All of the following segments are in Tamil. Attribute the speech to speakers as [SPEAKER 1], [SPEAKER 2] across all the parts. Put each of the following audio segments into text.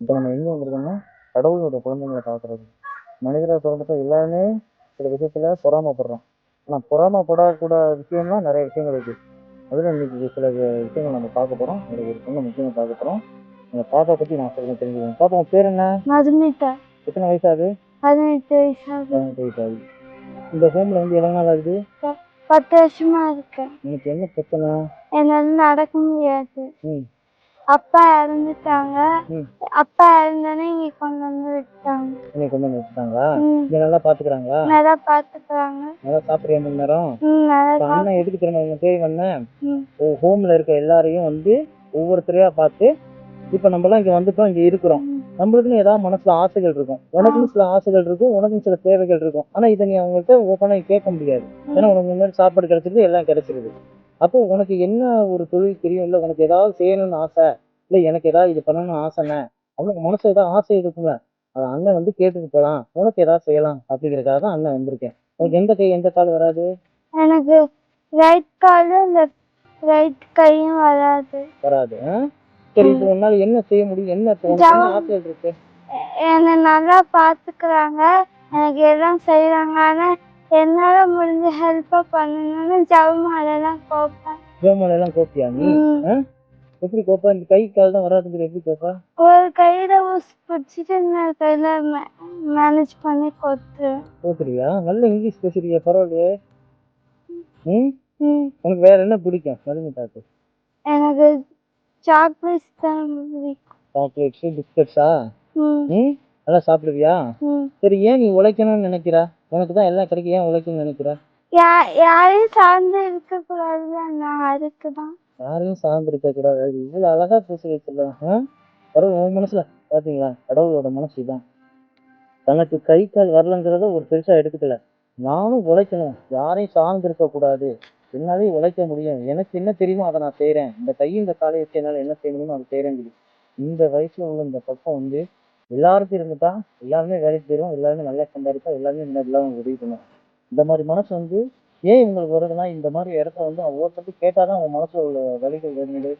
[SPEAKER 1] இப்போ நம்ம எங்கே வந்திருக்கோம்னா கடவுளோட குழந்தைங்களை பார்க்குறது. மனிதரை பிறந்துட்டு எல்லாருமே சில விஷயத்துல பொறாமைப்படுறோம். ஆனால் பொறாமைப்படக்கூடாத விஷயம்லாம் நிறைய விஷயங்கள் இருக்குது அதில் இன்னைக்கு சில விஷயங்கள் நம்ம பார்க்க போகிறோம் அதில் ஒரு பொண்ணு முக்கியமாக பார்க்க போகிறோம் அந்த பாப்பா பற்றி நான் சொல்ல தெரிஞ்சுக்கணும் பாப்பா உன் பேர் என்ன?
[SPEAKER 2] மதுமிதா.
[SPEAKER 1] எத்தனை வயசாகுது
[SPEAKER 2] பதினெட்டு வயசாகுது
[SPEAKER 1] பதினெட்டு வயசாகுது இந்த ஹோமில் வந்து எவ்வளோ நாள் ஆகுது?
[SPEAKER 2] பத்து வருஷமா இருக்கேன்
[SPEAKER 1] எனக்கு என்ன பிரச்சனை?
[SPEAKER 2] என்னால நடக்க முடியாது.
[SPEAKER 1] ம்.
[SPEAKER 2] அப்பா இறந்துட்டாங்க. அப்பா இறந்தோடனே இங்க கொண்டு வந்து விட்டாங்க.
[SPEAKER 1] என்னை கொண்டு வந்து வச்சுட்டாங்களா
[SPEAKER 2] ம்.
[SPEAKER 1] இங்கே நல்லா பார்த்துக்குறாங்களா
[SPEAKER 2] நல்லா பாத்துக்கிறாங்க.
[SPEAKER 1] நல்லா சாப்பிட்றியா மணி நேரம் அண்ணன் எதுக்கு தெரியுமா உங்க தேவை அண்ணன். ஹோம்ல இருக்க எல்லாரையும் வந்து ஒவ்வொருத்தரையா பார்த்து இப்போ நம்மலாம் இங்க வந்துட்டோம் இங்க இருக்கிறோம். நம்மளுக்குன்னு ஏதாவது மனசுல ஆசைகள் இருக்கும். உனக்குன்னு சில ஆசைகள் இருக்கும் உனக்கும் சில தேவைகள் இருக்கும். ஆனா இதை நீ அவங்கள்ட்ட ஓப்பனா கேட்க முடியாது. ஏன்னா உனக்கு முன்னாடி சாப்பாடு கிடைச்சிருது எல்லாம் கிடைச்சிருது. அப்போ உனக்கு என்ன ஒரு தொழில் தெரியும்? இல்லை உனக்கு ஏதாவது செய்யணும்னு ஆசை? இல்லை எனக்கு ஏதாவது இது பண்ணணும்னு ஆசைண்ணே அவனுக்கு மனசு ஏதாவது ஆசை இருக்குங்க அது அண்ணன் வந்து கேட்டுட்டு போகலாம் உனக்கு ஏதாவது செய்யலாம் அப்படிங்கிறதுக்காக தான் அண்ணன் வந்திருக்கேன். உனக்கு எந்த கை எந்த கால் வராது?
[SPEAKER 2] எனக்கு ரைட் காலும் ரைட் கையும் வராது.
[SPEAKER 1] வராது? சரி இப்போ உன்னால என்ன செய்ய முடியும்? என்ன. ஆசைகள் இருக்கு?
[SPEAKER 2] என்னை நல்லா பாத்துக்கிறாங்க எனக்கு எல்லாம் செய்றாங்க ஆனா என்னால முடிஞ்ச ஹெல்ப்பை பண்ணணும்னு ஜவமாலெல்லாம் கோப்பேன்.
[SPEAKER 1] ஜோமால எல்லாம் கோப்பியா நீ? எப்படி கோப்பா? இந்த கை கால் தான் வராதுங்கிற எப்படி கோப்பா?
[SPEAKER 2] ஒரு கையில ஊசி பிடிச்சிட்டு இன்னொரு கையில மேனேஜ் பண்ணி கொத்துருவேன்.
[SPEAKER 1] கோத்துருவியா நல்ல இங்கிலீஷ் பேசுறியா பரவாயில்லையே. ம். உனக்கு வேற என்ன பிடிக்கும்? சொல்லுங்க தாக்கு
[SPEAKER 2] எனக்கு சாக்லேட்ஸ் தான் பிடிக்கும்.
[SPEAKER 1] சாக்லேட்ஸ் பிஸ்கட்ஸா
[SPEAKER 2] ம்,
[SPEAKER 1] நல்லா சாப்பிடுவியா. சரி ஏன் நீ உழைக்கணும்னு நினைக்கிற? உனக்கு தான் எல்லாம் கிடைக்கும் ஏன் உழைக்கணும்னு நினைக்கிற?
[SPEAKER 2] யாரையும் சார்ந்து இருக்கக்கூடாது நான் அதுக்கு தான்?
[SPEAKER 1] யாரையும் சார்ந்திருக்க கூடாது அது இவ்வளவு அழகா பேசி வச்சிடலாம்? கடவுள் உன் மனசுல பாத்தீங்களா? கடவுளோட மனசு இதான். தனக்கு கை கால் வரலங்கிறத ஒரு பெருசா எடுத்துக்கல. நானும் உழைக்கணும். யாரையும் சார்ந்து இருக்க கூடாது என்னாலையும் உழைக்க முடியும். எனக்கு என்ன தெரியுமோ அதை நான் செய்றேன். இந்த கையும் இந்த காலை வச்சு என்னால என்ன செய்ய முடியுமோ அதை செய்றேன் இந்த வயசுல உள்ள இந்த பக்கம் வந்து எல்லாருக்கும் இருந்துட்டா எல்லாருமே வேலைக்கு போயிடும் எல்லாருமே நல்லா சம்பாதிப்பா எல்லாருமே முன்னாடி எல்லாம் உதவி பண்ணும் இந்த மாதிரி மனசு வந்து ஏன் இவங்களுக்கு வருதுன்னா இந்த மாதிரி இடத்த வந்து ஒவ்வொருத்தருக்கு கேட்டாதான் அவங்க மனசுல உள்ள வலிகள் வேணுங்கிறது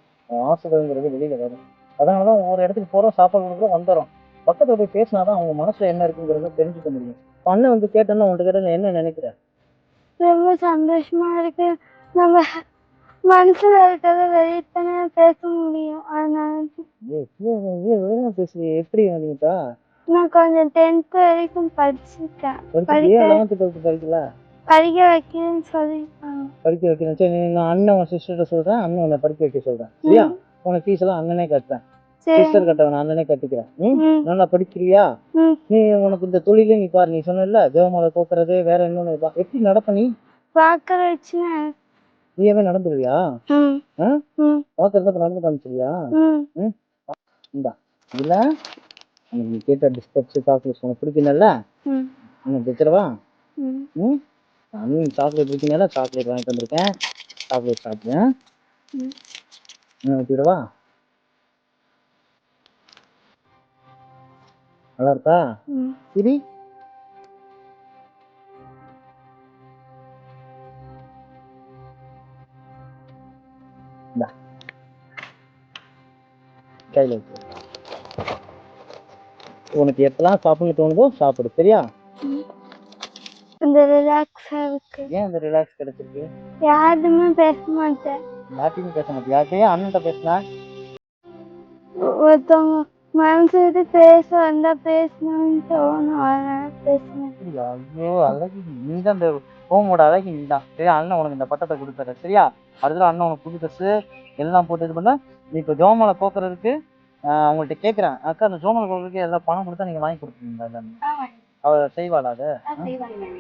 [SPEAKER 1] ஆசைகள்ங்கிறது வெளியில வரும். அதனாலதான் ஒவ்வொரு இடத்துக்கு போறோம் சாப்பாடு கொடுக்குறோம் வந்துடும் பக்கத்துல போய் பேசினாதான் அவங்க மனசுல என்ன இருக்குங்கிறத தெரிஞ்சுக்க முடியும். அண்ணன் வந்து கேட்டோம்னா உன்கிட்ட கேட்டா என்ன நினைக்கிறேன்
[SPEAKER 2] ரொம்ப சந்தோஷமா இருக்கு. நம்ம மனசுல வெளியே தானே பேச முடியும். அதனால
[SPEAKER 1] பேசுறியே. எப்படி வந்துட்டா
[SPEAKER 2] நான் கொஞ்சம் டென்த் வரைக்கும் படிச்சுட்டேன்
[SPEAKER 1] படிச்சு
[SPEAKER 2] படிக்க- வைக்கிறேன்னு சொல்லியிருக்காங்க
[SPEAKER 1] படிக்க வைக்கிறேன் சரி நீ- நான் அண்ணன் உன் சிஸ்டர்கிட்ட சொல்றேன் அண்ணன் உன்னை படிக்க வைக்க சொல்றேன். சரியா? உனக்கு ஃபீஸ் எல்லாம் அண்ணனே கட்டுறேன். சிஸ்டர் கட்ட வேணாம் அண்ணனே கட்டிக்கிறேன். ம்? நல்லா படிக்கிறியா. நீ உனக்கு இந்த தொழிலே நீ பாரு நீ சொன்னல தேவமலை கோக்குறது வேற இன்னொன்னு எப்படி நடப்ப நீ?
[SPEAKER 2] பார்க்க வச்சுனா
[SPEAKER 1] நீயாவே நடந்துருவியா?
[SPEAKER 2] ம்.
[SPEAKER 1] பாக்குறதுக்கு நடந்து காமிச்சிருவியா? இந்தா. உனக்கு நீ கேட்ட பிஸ்கட்ஸ் சாக்லேட்ஸ் உனக்கு பிடிக்கணும்ல உனக்கு வச்சிடவா
[SPEAKER 2] ம்.
[SPEAKER 1] சாக்லேட் பிடிக்கனால சாக்லேட் வாங்கிட்டு வந்திருக்கேன். சாக்லேட் சாப்பிடுவேன். வச்சுடவா நல்லா இருக்கா சரி. இந்தா. கையில வச்சு. உனக்கு எப்பெல்லாம் சாப்பிடணும்னு தோணுதோ சாப்பிடு சரியா?
[SPEAKER 2] இந்த ரிலாக்ஸா இருக்கு.
[SPEAKER 1] ஏன் அந்த ரிலாக்ஸ் கிடைச்சிருக்கு?
[SPEAKER 2] யாருமே பேச மாட்டேன்.
[SPEAKER 1] யார்ட்டையும் பேச மாட்டேன் யார்கிட்டயும் அண்ணன்ட்ட பேசினா?
[SPEAKER 2] ஒருத்தவங்க மனசு விட்டு பேச வந்தா பேசணும்னு தோணும் அதனால பேசுனேன்.
[SPEAKER 1] ஐயோ அழகு நீ தான் இந்த ஹோமோட அழகு நீ தான் சரியா? அண்ணன் உனக்கு இந்த பட்டத்தை கொடுத்துறேன் சரியா? அடுத்த அண்ணன் உனக்கு புது ட்ரெஸ்ஸு எல்லாம் போட்டு இது பண்ண. நீ இப்போ ஜோமலை போக்குறதுக்கு ஆஹ் அவங்கள்ட்ட கேட்குறேன் அக்கா அந்த ஜோமலை போக்குறதுக்கு எல்லாம் பணம் கொடுத்தா நீங்கள் வாங்கி கொடுத்துருவீங்களா எல்லாமே அவ செய்வாளா அது?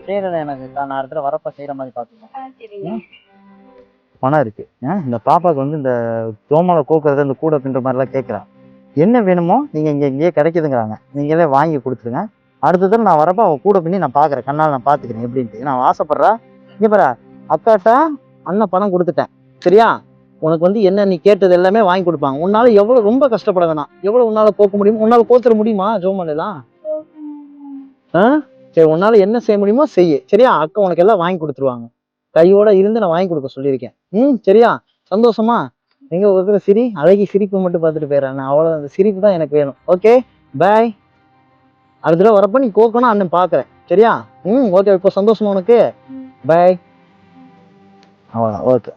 [SPEAKER 1] செய்யறத எனக்கு நான் இடத்துல வரப்ப செய்யற மாதிரி பார்த்துக்கேன் பணம் இருக்கு. இந்த பாப்பாவுக்கு வந்து இந்த ஜோமலை கோக்குறது இந்த கூட பின்ற மாதிரிலாம் கேட்குறேன் என்ன வேணுமோ நீங்கள் இங்கே இங்கேயே கிடைக்குதுங்கிறாங்க. நீங்களே வாங்கி கொடுத்துருங்க. அடுத்த தடவை நான் வரப்போ அவன் கூட பின்னி நான் பார்க்குறேன். கண்ணால் நான் பார்த்துக்கிறேன். எப்படின்ட்டு. நான் ஆசைப்பட்றா. இங்கே பாரு. அக்காட்ட அண்ணன் பணம் கொடுத்துட்டேன். சரியா? உனக்கு வந்து என்ன நீ கேட்டது எல்லாமே வாங்கி கொடுப்பாங்க உன்னால எவ்வளோ ரொம்ப கஷ்டப்பட வேணாம் எவ்வளோ உன்னால போக்க முடியுமோ உன்னால கோத்துற முடியுமா ஜோமலைலாம் ஆ? சரி உன்னால என்ன செய்ய முடியுமோ செய்ய. சரியா? அக்கா உனக்கு எல்லாம் வாங்கி கொடுத்துருவாங்க. கையோட இருந்து நான் வாங்கி கொடுக்க சொல்லியிருக்கேன். ம் சரியா? சந்தோஷமா? எங்க இருக்கிற சிரி? அழகி சிரிப்பு மட்டும் பார்த்துட்டு போயிடறேன் அவ்வளோ அந்த சிரிப்பு தான் எனக்கு வேணும். ஓகே? பாய். அடுத்த தடவை வரப்ப நீ கோக்கணும் அண்ணன் பார்க்குறேன் சரியா? ம் ஓகே இப்போ சந்தோஷமா உனக்கு? பாய் அவ்வளோ ஓகே